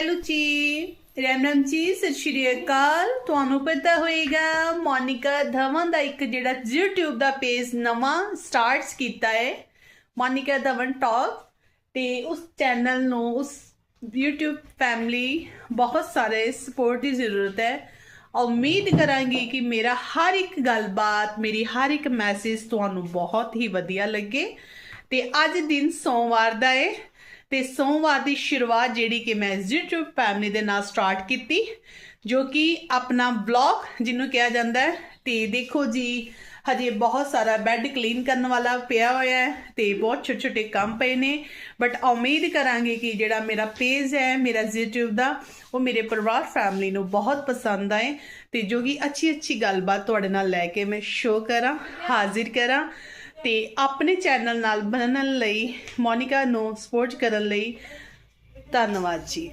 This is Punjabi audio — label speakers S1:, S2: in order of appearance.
S1: ਹੈਲੋ ਜੀ ਰਾਮ ਰਾਮ ਜੀ, ਸਤਿ ਸ਼੍ਰੀ ਅਕਾਲ। ਤੁਹਾਨੂੰ ਪਤਾ ਹੋਏਗਾ, ਮੋਨਿਕਾ ਧਵਨ ਦਾ ਇੱਕ ਜਿਹੜਾ YouTube ਦਾ ਪੇਜ ਨਵਾਂ ਸਟਾਰਟਸ ਕੀਤਾ ਹੈ, ਮੋਨਿਕਾ ਧਵਨ ਟਾਕ ਤੇ ਉਸ ਚੈਨਲ ਨੂੰ, ਉਸ YouTube ਫੈਮਿਲੀ ਬਹੁਤ ਸਾਰੇ ਸਪੋਰਟ ਦੀ ਜ਼ਰੂਰਤ ਹੈ। ਉਮੀਦ ਕਰਾਂਗੀ ਕਿ ਮੇਰਾ ਹਰ ਇੱਕ ਗੱਲਬਾਤ, ਮੇਰੀ ਹਰ ਇੱਕ ਮੈਸੇਜ ਤੁਹਾਨੂੰ ਬਹੁਤ ਹੀ ਵਧੀਆ ਲੱਗੇ। ਤੇ ਅੱਜ ਦਿਨ ਸੋਮਵਾਰ ਦਾ ਹੈ ਤੇ ਸੋਮਵਾਰ ਦੀ ਸ਼ੁਰੂਆਤ ਜਿਹੜੀ ਕਿ ਮੈਂ YouTube ਫੈਮਿਲੀ ਦੇ ਨਾਲ ਸਟਾਰਟ ਕੀਤੀ, ਜੋ ਕਿ ਆਪਣਾ ਬਲੌਗ ਜਿਹਨੂੰ ਕਿਹਾ ਜਾਂਦਾ ਹੈ, ਤੇ ਦੇਖੋ ਜੀ, ਹਜੇ ਬਹੁਤ ਸਾਰਾ ਬੈੱਡ ਕਲੀਨ ਕਰਨ ਵਾਲਾ ਪਿਆ ਹੋਇਆ ਹੈ ਤੇ ਬਹੁਤ ਛੋਟੇ ਛੋਟੇ ਕੰਮ ਪਏ ਨੇ ਬਟ ਉਮੀਦ ਕਰਾਂਗੇ ਕਿ ਜਿਹੜਾ ਮੇਰਾ ਪੇਜ ਹੈ, ਮੇਰਾ YouTube ਦਾ, ਉਹ ਮੇਰੇ ਪਰਿਵਾਰ ਫੈਮਿਲੀ ਨੂੰ ਬਹੁਤ ਪਸੰਦ ਆਏ ਤੇ ਜੋ ਕਿ ਅੱਛੀ ਅੱਛੀ ਗੱਲਬਾਤ ਤੁਹਾਡੇ ਨਾਲ ਲੈ ਕੇ ਮੈਂ ਸ਼ੋਅ ਕਰਾਂ, ਹਾਜ਼ਰ ਕਰਾਂ। ਤੇ ਆਪਣੇ ਚੈਨਲ ਨਾਲ ਬਣਨ ਲਈ ਮੋਨਿਕਾ ਨੂੰ ਸਪੋਰਟ ਕਰਨ ਲਈ ਧੰਨਵਾਦ ਜੀ।